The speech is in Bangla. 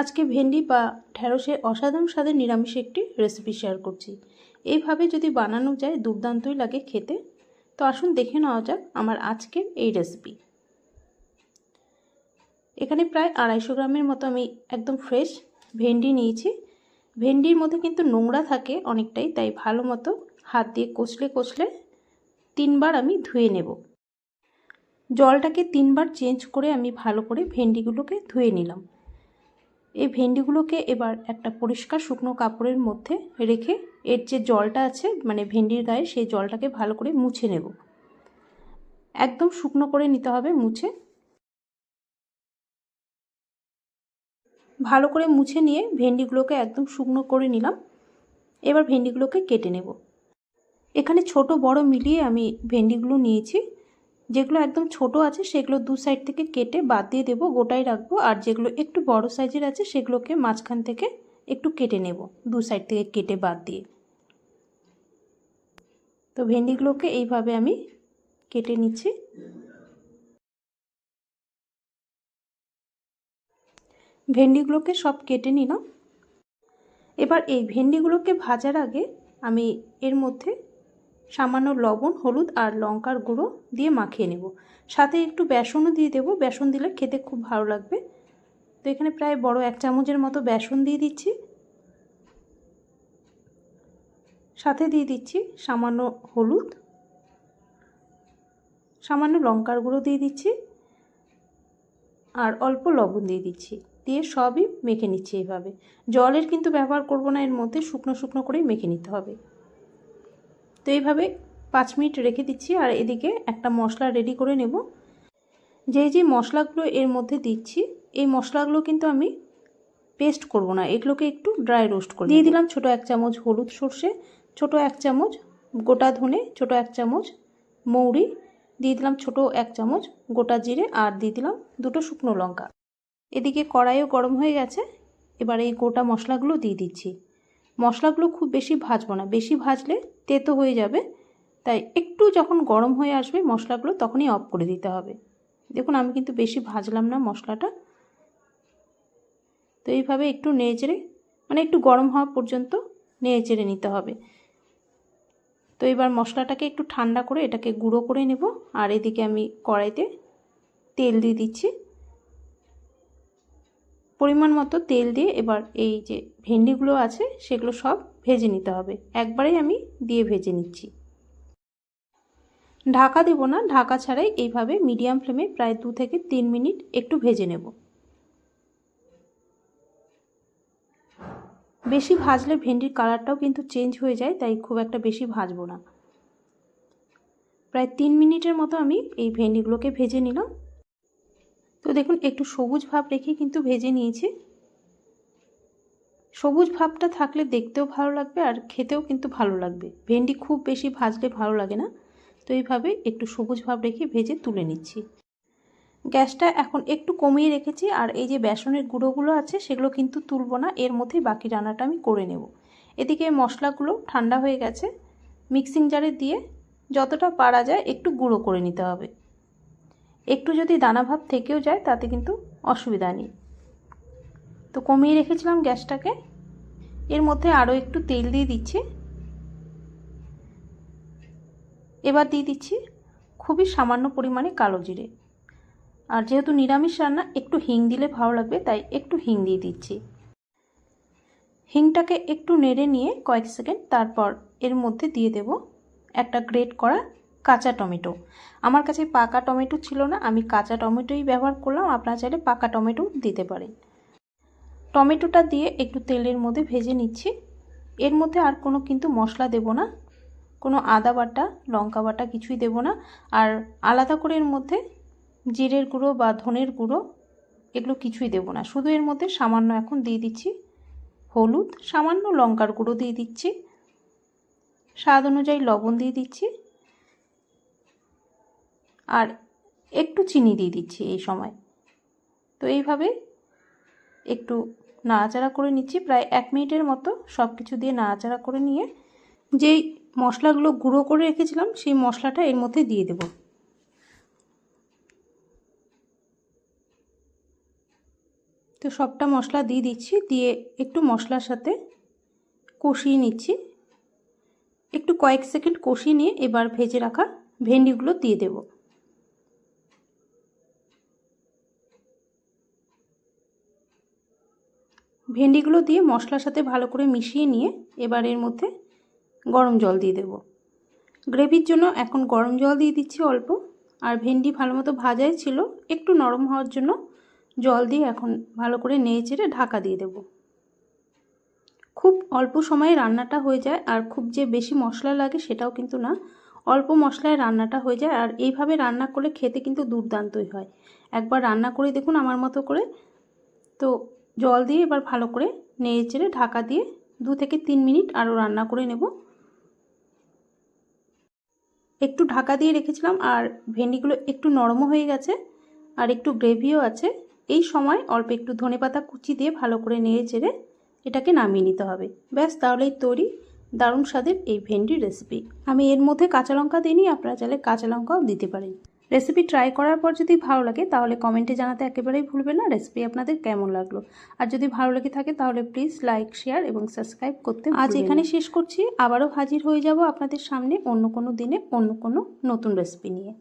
আজকে ভেন্ডি বা ঢ্যাঁড়সের অসাধারণ স্বাদের নিরামিষ একটি রেসিপি শেয়ার করছি। এইভাবে যদি বানানো যায়, দুর্দান্তই লাগে খেতে। তো আসুন দেখে নেওয়া যাক আমার আজকের এই রেসিপি এখানে প্রায় আড়াইশো গ্রামের মতো আমি একদম ফ্রেশ ভেন্ডি নিয়েছি। ভেন্ডির মধ্যে কিন্তু নোংরা থাকে অনেকটাই, তাই ভালো মতো হাত দিয়ে কষলে কষলে তিনবার আমি ধুয়ে নেব। জলটাকে তিনবার চেঞ্জ করে আমি ভালো করে ভেন্ডিগুলোকে ধুয়ে নিলাম। এই ভেন্ডিগুলোকে এবার একটা পরিষ্কার শুকনো কাপড়ের মধ্যে রেখে এর যে জলটা আছে মানে ভেন্ডির গায়ে সেই জলটাকে ভালো করে মুছে নেব। একদম শুকনো করে নিতে হবে মুছে। ভালো করে মুছে নিয়ে ভেন্ডিগুলোকে একদম শুকনো করে নিলাম। এবার ভেন্ডিগুলোকে কেটে নেব। এখানে ছোট বড় মিলিয়ে আমি ভেন্ডিগুলো নিয়েছি। যেগুলো একদম ছোট আছে, সেগুলো দু সাইড থেকে কেটে বাদ দিয়ে দেবো গোটাই রাখব, আর যেগুলো একটু বড় সাইজের আছে, সেগুলোকে মাঝখান থেকে একটু কেটে নেব, দু সাইড থেকে কেটে বাদ দিয়ে। তো ভেন্ডিগুলোকে এইভাবে আমি কেটে নিচ্ছি। ভেন্ডিগুলোকে সব কেটে নিলাম। এবার এই ভেন্ডিগুলোকে ভাজার আগে আমি এর মধ্যে সামান্য লবণ, হলুদ আর লঙ্কার গুঁড়ো দিয়ে মাখিয়ে নেব। সাথে একটু বেসনও দিয়ে দেবো। বেসন দিলে খেতে খুব ভালো লাগবে। তো এখানে প্রায় বড় এক চামচের মতো বেসন দিয়ে দিচ্ছি। সাথে দিয়ে দিচ্ছি সামান্য হলুদ। সামান্য লঙ্কার গুঁড়ো দিয়ে দিচ্ছি। আর অল্প লবণ দিয়ে দিচ্ছি। দিয়ে সবই মেখে নিচ্ছি এইভাবে জলের কিন্তু ব্যবহার করব না, এর মধ্যে শুকনো শুকনো করেই মেখে নিতে হবে। তো এইভাবে পাঁচ মিনিট রেখে দিচ্ছি আর এদিকে একটা মশলা রেডি করে নেব। যে যে মশলাগুলো এর মধ্যে দিচ্ছি এই মশলাগুলো কিন্তু আমি পেস্ট করব না এগুলোকে একটু ড্রাই রোস্ট করে দিয়ে দিলাম ছোট এক চামচ হলুদ সর্ষে ছোট এক চামচ গোটা ধনে ছোট এক চামচ মৌরি দিয়ে দিলাম ছোট এক চামচ গোটা জিরে আর দিয়ে দিলাম দুটো শুকনো লঙ্কা। এদিকে কড়াইও গরম হয়ে গেছে এবার এই গোটা মশলাগুলো দিয়ে দিচ্ছি। মশলাগুলো খুব বেশি ভাজবো না। বেশি ভাজলে তেতো হয়ে যাবে। তাই একটু যখন গরম হয়ে আসবে মশলাগুলো তখনই অফ করে দিতে হবে। দেখুন, আমি কিন্তু বেশি ভাজলাম না মশলাটা। তো এইভাবে একটু নেড়ে মানে একটু গরম হওয়া পর্যন্ত নেড়ে চেড়ে নিতে হবে। তো এবার মশলাটাকে একটু ঠান্ডা করে এটাকে গুঁড়ো করে নেব। আর এদিকে আমি কড়াইতে তেল দিয়ে দিচ্ছি। পরিমাণ মতো তেল দিয়ে এবার এই যে ভেন্ডিগুলো আছে, সেগুলো সব ভেজে নিতে হবে। একবারেই আমি দিয়ে ভেজে নিচ্ছি। ঢাকা দেব না, ঢাকা ছাড়াই এইভাবে মিডিয়াম ফ্লেমে প্রায় দু থেকে তিন মিনিট একটু ভেজে নেব। বেশি ভাজলে ভেন্ডির কালারটাও কিন্তু চেঞ্জ হয়ে যায়, তাই খুব একটা বেশি ভাজবো না। প্রায় তিন মিনিটের মতো আমি এই ভেন্ডিগুলোকে ভেজে নিলাম। তো দেখুন, একটু সবুজ ভাব রেখে কিন্তু ভেজে নিয়েছি। সবুজ ভাবটা থাকলে দেখতেও ভালো লাগবে আর খেতেও কিন্তু ভালো লাগবে। ভেন্ডি খুব বেশি ভাজলে ভালো লাগে না। তো এইভাবে একটু সবুজ ভাব রেখে ভেজে তুলে নিচ্ছি। গ্যাসটা এখন একটু কমিয়ে রেখেছি আর এই যে বেসনের গুঁড়োগুলো আছে সেগুলো কিন্তু তুলব না, এর মধ্যেই বাকি রান্নাটা আমি করে নেব। এদিকে মশলাগুলো ঠান্ডা হয়ে গেছে। মিক্সিং জারে দিয়ে যতটা পারা যায় একটু গুঁড়ো করে নিতে হবে। একটু যদি দানা ভাব থেকেও যায়, তাতে কিন্তু অসুবিধা নেই। তো কমিয়ে রেখেছিলাম গ্যাসটাকে। এর মধ্যে আরও একটু তেল দিয়ে দিচ্ছি। এবার দিয়ে দিচ্ছি খুবই সামান্য পরিমাণে কালো জিরে। আর যেহেতু নিরামিষ রান্না, একটু হিং দিলে ভালো লাগবে, তাই একটু হিং দিয়ে দিচ্ছি। হিংটাকে একটু নেড়ে নিয়ে কয়েক সেকেন্ড, তারপর এর মধ্যে দিয়ে দেব একটা গ্রেট করা কাঁচা টমেটো। আমার কাছে পাকা টমেটো ছিল না, আমি কাঁচা টমেটোই ব্যবহার করলাম, আপনারা চাইলে পাকা টমেটো দিতে পারেন। টমেটোটা দিয়ে একটু তেলের মধ্যে ভেজে নিচ্ছি। এর মধ্যে আর কোনো কিন্তু মশলা দেব না, কোনো আদা বাটা, লঙ্কা বাটা কিছুই দেব না। আর আলাদা করে এর মধ্যে জিরের গুঁড়ো বা ধনের গুঁড়ো এগুলো কিছুই দেব না। শুধু এর মধ্যে সামান্য এখন দিয়ে দিচ্ছি হলুদ, সামান্য লঙ্কার গুঁড়ো দিয়ে দিচ্ছি। স্বাদ অনুযায়ী লবণ দিয়ে দিচ্ছি। আর একটু চিনি দিয়ে দিচ্ছি এই সময়। তো এইভাবে একটু নাড়াচাড়া করে নিচ্ছি। প্রায় এক মিনিটের মতো সব কিছু দিয়ে নাড়াচাড়া করে নিয়ে যেই মশলাগুলো গুঁড়ো করে রেখেছিলাম, সেই মশলাটা এর মধ্যে দিয়ে দেব। তো সবটা মশলা দিয়ে দিচ্ছি, দিয়ে একটু মশলার সাথে কষিয়ে নিচ্ছি। একটু কয়েক সেকেন্ড কষিয়ে নিয়ে এবার ভেজে রাখা ভেন্ডিগুলো দিয়ে দেব। ভেন্ডিগুলো দিয়ে মশলার সাথে ভালো করে মিশিয়ে নিয়ে এবার এর মধ্যে গরম জল দিয়ে দেব। গ্রেভির জন্য এখন গরম জল দিয়ে দিচ্ছি অল্প। আর ভেন্ডি ভালো মতো ভাজাই ছিল, একটু নরম হওয়ার জন্য জল দিয়ে এখন ভালো করে নেড়ে চেড়ে ঢাকা দিয়ে দেব। খুব অল্প সময়ে রান্নাটা হয়ে যায়, আর খুব যে বেশি মশলা লাগে সেটাও কিন্তু না। অল্প মশলায় রান্নাটা হয়ে যায়, আর এইভাবে রান্না করলে খেতে কিন্তু দুর্দান্তই হয়। একবার রান্না করে দেখুন আমার মতো করে। তো জল দিয়ে এবার ভালো করে নেড়ে চেড়ে ঢাকা দিয়ে দু থেকে তিন মিনিট আরও রান্না করে নেব। একটু ঢাকা দিয়ে রেখেছিলাম আর ভেন্ডিগুলো একটু নরমও হয়ে গেছে আর একটু গ্রেভিও আছে। এই সময় অল্প একটু ধনেপাতা কুচি দিয়ে ভালো করে নেড়ে চেড়ে এটাকে নামিয়ে নিতে হবে। ব্যাস, তাহলেই তৈরি দারুণ স্বাদের এই ভেন্ডির রেসিপি আমি এর মধ্যে কাঁচা লঙ্কা দিইনি, আপনারা চাইলে কাঁচা লঙ্কাও দিতে পারেন। রেসিপি ট্রাই করার পর যদি ভালো লাগে তাহলে কমেন্টে জানাতে একেবারেই ভুলবেন না। রেসিপি আপনাদের কেমন লাগল? আর যদি ভালো লেগে থাকে তাহলে প্লিজ লাইক শেয়ার এবং সাবস্ক্রাইব করতে আজ এখানে শেষ করছি। আবারও হাজির হয়ে যাব আপনাদের সামনে অন্য কোনো দিনে অন্য কোনো নতুন রেসিপি নিয়ে।